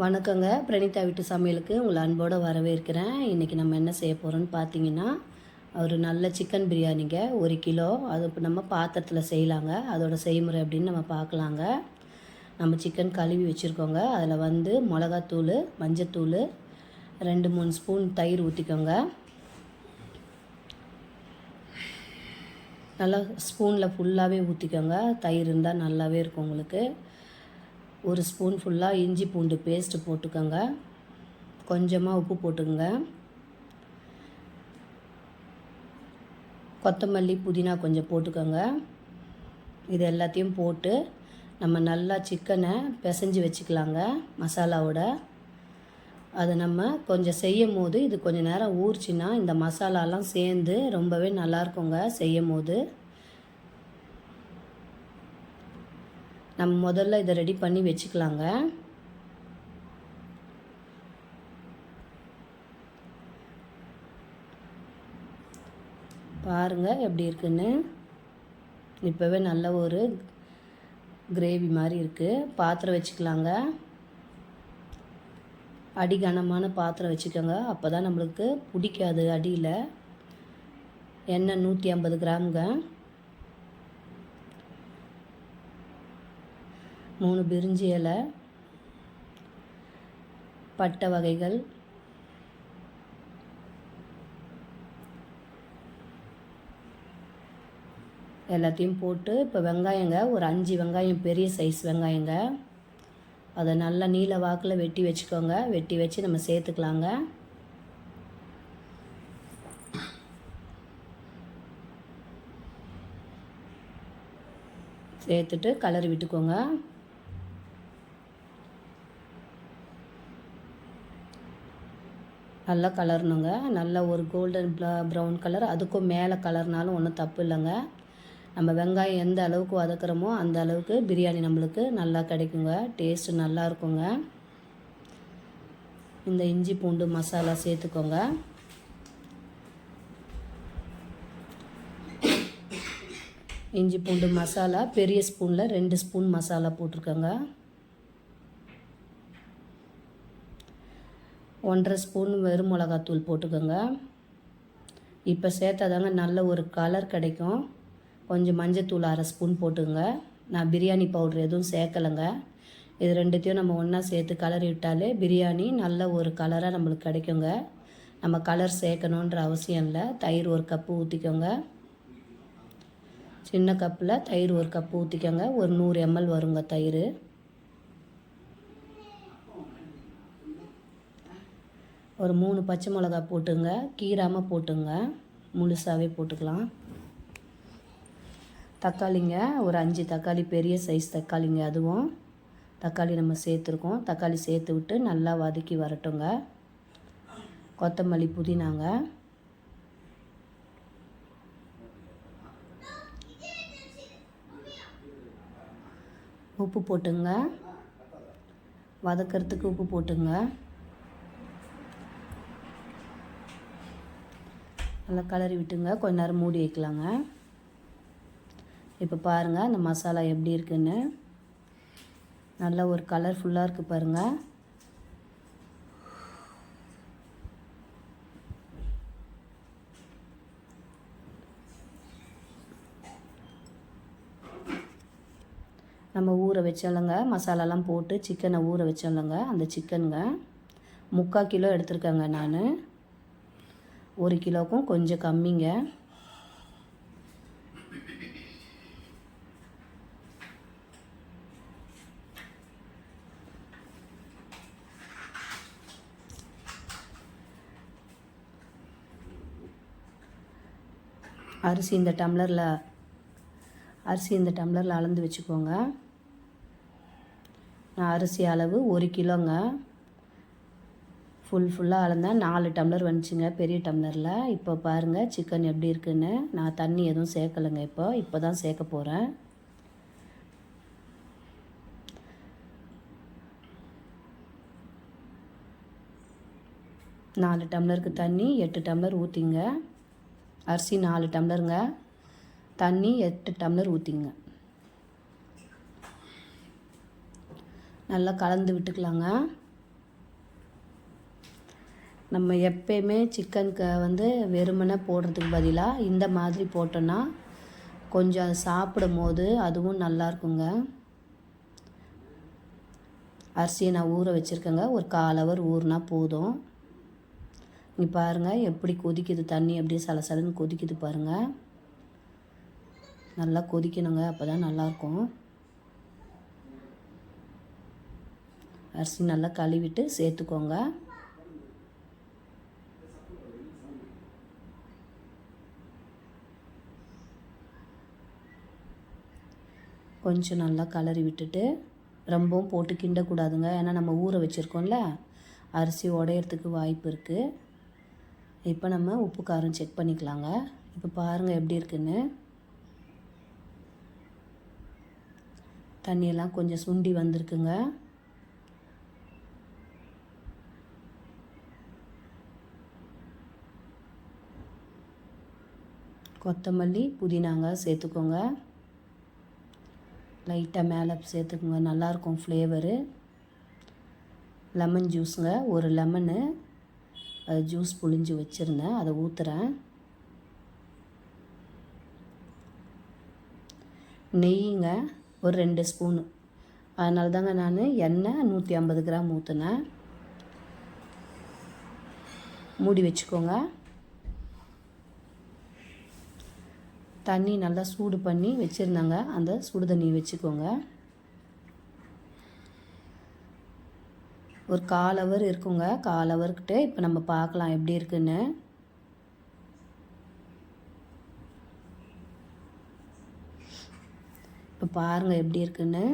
வணக்கங்க. பிரணீதா வீட்டு சமையலுக்கு உங்களை அன்போடு வரவேற்கிறேன். இன்றைக்கி நம்ம என்ன செய்ய போகிறோம்னு பார்த்தீங்கன்னா ஒரு நல்ல சிக்கன் பிரியாணிங்க. ஒரு கிலோ. அது இப்போ நம்ம பாத்திரத்தில் செய்யலாங்க. அதோடய செய்முறை அப்படின்னு நம்ம பார்க்கலாங்க நம்ம சிக்கன் கழுவி வச்சுருக்கோங்க. அதில் வந்து மிளகாத்தூள் மஞ்சத்தூள் ரெண்டு மூணு ஸ்பூன் தயிர் ஊற்றிக்கோங்க நல்லா ஸ்பூனில் ஃபுல்லாகவே ஊற்றிக்கோங்க தயிர் இருந்தால் நல்லாவே இருக்கும் உங்களுக்கு. ஒரு ஸ்பூன் ஃபுல்லாக இஞ்சி பூண்டு பேஸ்ட்டு போட்டுக்கோங்க. கொஞ்சமாக உப்பு போட்டுக்கோங்க. கொத்தமல்லி புதினா கொஞ்சம் போட்டுக்கோங்க. இது எல்லாத்தையும் போட்டு நம்ம நல்லா சிக்கனை பிசைஞ்சு வச்சுக்கலாங்க மசாலாவோட. அதை நம்ம கொஞ்சம் செய்யும் போது இது கொஞ்சம் நேரம் ஊறிச்சின்னா இந்த மசாலாலாம் சேர்ந்து ரொம்பவே நல்லாயிருக்குங்க செய்யும் போது நம்ம முதல்ல இதை ரெடி பண்ணி வச்சுக்கலாங்க. பாருங்கள் எப்படி இருக்குன்னு. இப்போவே நல்ல ஒரு கிரேவி மாதிரி இருக்குது பாத்திரம் வச்சுக்கலாங்க. அடி கனமான பாத்திரம் வச்சுக்கோங்க. அப்போ தான் நம்மளுக்கு பிடிக்காது அடியில். எண்ணெய் நூற்றி ஐம்பது கிராமுங்க. மூணு பிரிஞ்சி இலை பட்டை வகைகள் எல்லாத்தையும் போட்டு இப்போ வெங்காயங்க ஒரு அஞ்சு வெங்காயம் பெரிய சைஸ் வெங்காயங்க. அதை நல்லா நீல வாக்கில் வெட்டி வச்சுக்கோங்க. வெட்டி வச்சு நம்ம சேர்த்துக்கலாங்க. சேர்த்துட்டு கலர் விட்டுக்கோங்க. நல்லா கலரணுங்க. நல்ல ஒரு கோல்டன் ப்ரௌன் கலர் அதுக்கும் மேலே கலர்னாலும் ஒன்றும் தப்பு இல்லைங்க. நம்ம வெங்காயம் எந்த அளவுக்கு வதக்குறோமோ அந்த அளவுக்கு பிரியாணி நம்மளுக்கு நல்லா கிடைக்குங்க. டேஸ்ட்டு நல்லா இருக்குங்க. இந்த இஞ்சி பூண்டு மசாலா சேர்த்துக்கோங்க. இஞ்சி பூண்டு மசாலா பெரிய ஸ்பூனில் ரெண்டு ஸ்பூன் மசாலா போட்டிருக்கோங்க. ஒன்றரை ஸ்பூன் வெறும் மிளகாத்தூள் போட்டுக்கோங்க. இப்போ சேர்த்தாதாங்க நல்ல ஒரு கலர் கிடைக்கும். கொஞ்சம் மஞ்சத்தூள் அரை ஸ்பூன் போட்டுங்க நான் பிரியாணி பவுட்ரு எதுவும் சேர்க்கலைங்க. இது ரெண்டுத்தையும் நம்ம ஒன்றா சேர்த்து கலர் விட்டாலே பிரியாணி நல்ல ஒரு கலராக நம்மளுக்கு கிடைக்குங்க. நம்ம கலர் சேர்க்கணுன்ற அவசியம் இல்லை. தயிர் ஒரு கப்பு ஊற்றிக்கோங்க சின்ன கப்பில் தயிர் ஒரு கப்பு ஊற்றிக்கோங்க ஒரு நூறு எம்எல் வருங்க தயிர். ஒரு மூணு பச்சை மிளகா போட்டுங்க. கீராமல் போட்டுங்க. முழுசாகவே போட்டுக்கலாம். தக்காளிங்க ஒரு அஞ்சு தக்காளி பெரிய சைஸ் தக்காளிங்க அதுவும். தக்காளி நம்ம சேர்த்துருக்கோம். தக்காளி சேர்த்து விட்டு நல்லா வதக்கி வரட்டுங்க. கொத்தமல்லி புதினாங்க. உப்பு போட்டுங்க. வதக்கிறதுக்கு உப்பு போட்டுங்க. நல்லா கலரி விட்டுங்க. கொஞ்ச நேரம் மூடி வைக்கலாங்க. இப்போ பாருங்கள் அந்த மசாலா எப்படி இருக்குன்னு. நல்லா ஒரு கலர்ஃபுல்லாக இருக்குது பாருங்கள் நம்ம ஊற வச்சாலங்க மசாலாலாம் போட்டு சிக்கனை ஊற வச்சாலங்க அந்த சிக்கனுங்க முக்கால் கிலோ எடுத்திருக்கேங்க நான். ஒரு கிலோக்கும் கொஞ்சம் கம்மிங்க. அரிசி இந்த டம்ளரில் அரிசி இந்த டம்ளரில் அளந்து வச்சுக்கோங்க. நான் அரிசி அளவு ஒரு கிலோங்க. ஃபுல் ஃபுல்லாக அளந்தேன் நாலு டம்ளர் வந்துச்சுங்க பெரிய டம்ளரில். இப்போ பாருங்கள் சிக்கன் எப்படி இருக்குன்னு. நான் தண்ணி எதுவும் சேர்க்கலைங்க இப்போ. இப்போ தான் சேர்க்க போகிறேன் நாலு டம்ளருக்கு தண்ணி எட்டு டம்ளர் ஊற்றிங்க அரிசி நாலு டம்ளருங்க. தண்ணி எட்டு டம்ளர் ஊற்றிங்க நல்லா கலந்து விட்டுக்கலாங்க. நம்ம எப்பயுமே சிக்கனுக்கு வந்து வெறுமனே போடுறதுக்கு பதிலாக இந்த மாதிரி போட்டோன்னா கொஞ்சம் அது சாப்பிடும் போது அதுவும் நல்லா இருக்குங்க. அரிசியை நான் ஊற வச்சுருக்கேங்க. ஒரு கால் ஹவர் ஊறினா போதும். நீ பாருங்கள் எப்படி கொதிக்குது தண்ணி அப்படியே சலசலன்னு கொதிக்குது பாருங்கள் நல்லா கொதிக்கணுங்க அப்போ தான் நல்லாயிருக்கும் அரிசி நல்லா கழுவிட்டு சேர்த்துக்கோங்க. கொஞ்சம் நல்லா கலரி விட்டுட்டு ரொம்பவும் போட்டு கிண்டக்கூடாதுங்க. ஏன்னா நம்ம ஊற வச்சுருக்கோம்ல அரிசி உடையிறதுக்கு வாய்ப்பு இருக்குது இப்போ நம்ம உப்பு காரம் செக் பண்ணிக்கலாங்க. இப்போ பாருங்கள் எப்படி இருக்குன்னு. தண்ணியெல்லாம் கொஞ்சம் சுண்டி வந்திருக்குங்க. கொத்தமல்லி புதினாங்க சேர்த்துக்கோங்க. லைட்டாக மேலே சேர்த்துக்குங்க. நல்லாயிருக்கும் ஃப்ளேவரு. லெமன் ஜூஸுங்க. ஒரு லெமனு ஜூஸ் புழிஞ்சு வச்சுருந்தேன் அதை ஊற்றுறேன் நெய்யுங்க ஒரு ரெண்டு ஸ்பூனு. அதனால தாங்க நான் எண்ணெய் நூற்றி ஐம்பது கிராம் ஊற்றுனேன் மூடி வச்சுக்கோங்க. தண்ணி நல்லா சூடு பண்ணி வச்சுருந்தாங்க. அந்த சுடு தண்ணி வச்சுக்கோங்க. ஒரு கால் ஹவர் இருக்குங்க. கால் ஹவர்கிட்ட இப்போ நம்ம பார்க்கலாம் எப்படி இருக்குன்னு. இப்போ பாருங்கள் எப்படி இருக்குன்னு.